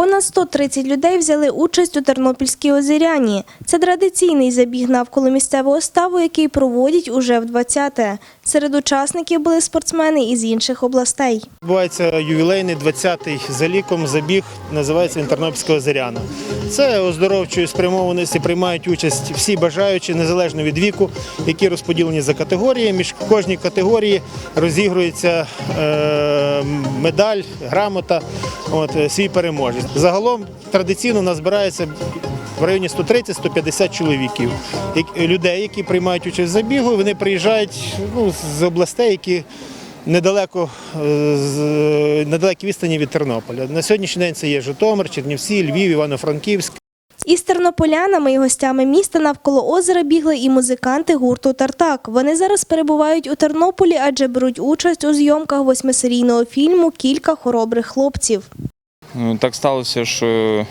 Понад 130 людей взяли участь у Тернопільській озеряні. Це традиційний забіг навколо місцевого ставу, який проводять уже в 20-те. Серед учасників були спортсмени із інших областей. Бувається ювілейний 20-й за ліком забіг, називається Тернопільська озеряна. Це оздоровчої спрямованості приймають участь всі бажаючі, незалежно від віку, які розподілені за категорії. Між кожній категорії розігрується е, медаль, грамота, от, е, свій переможець. Загалом традиційно у нас збирається в районі 130-150 чоловіків, людей, які приймають участь в забігу. Вони приїжджають ну, з областей, які недалеко е, з недалекі відстані від Тернополя. На сьогоднішній день це є Житомир, Чернівці, Львів, Івано-Франківськ. Із тернополянами і гостями міста навколо озера бігли і музиканти гурту Тартак. Вони зараз перебувають у Тернополі, адже беруть участь у зйомках восьмисерійного фільму Кілька хоробрих хлопців. Ну, Так сталося, що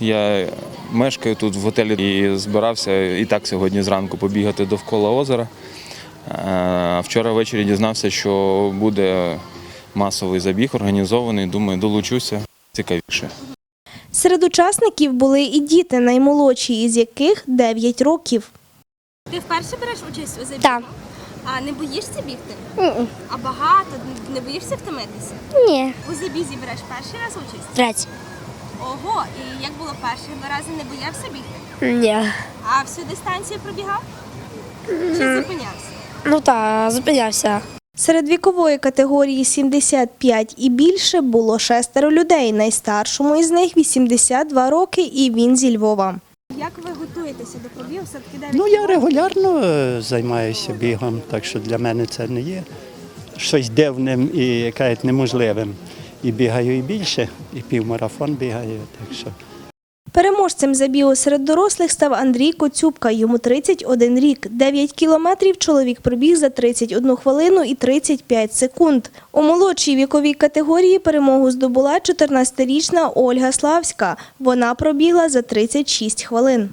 я мешкаю тут в готелі і збирався і так сьогодні зранку побігати довкола озера. Е, Вчора ввечері дізнався, що буде масовий забіг організований. Думаю, долучуся цікавіше. Серед учасників були і діти, наймолодші із яких 9 років. Ти вперше береш участь у забігу? Так. А не боїшся бігти? М-м. А багато не боїшся втомитися? Ні, У забізі береш перший раз участь? третій. Ого, і як було перші два рази не боявся бігти? Ні. А всю дистанцію пробігав? Чи зупинявся? Ну так, зупинявся. Серед вікової категорії 75 і більше було шестеро людей. Найстаршому із них 82 роки, і він зі Львова. Як ви готуєтеся до пробігу? Все-таки Ну, я регулярно е, займаюся бігом, так що для мене це не є щось дивним і якась неможливим. І бігаю і більше, і півмарафон бігаю. Так що Переможцем забігу серед дорослих став Андрій Коцюбка. Йому 31 рік. 9 кілометрів чоловік пробіг за 31 хвилину і 35 секунд. У молодшій віковій категорії перемогу здобула 14-річна Ольга Славська. Вона пробігла за 36 хвилин.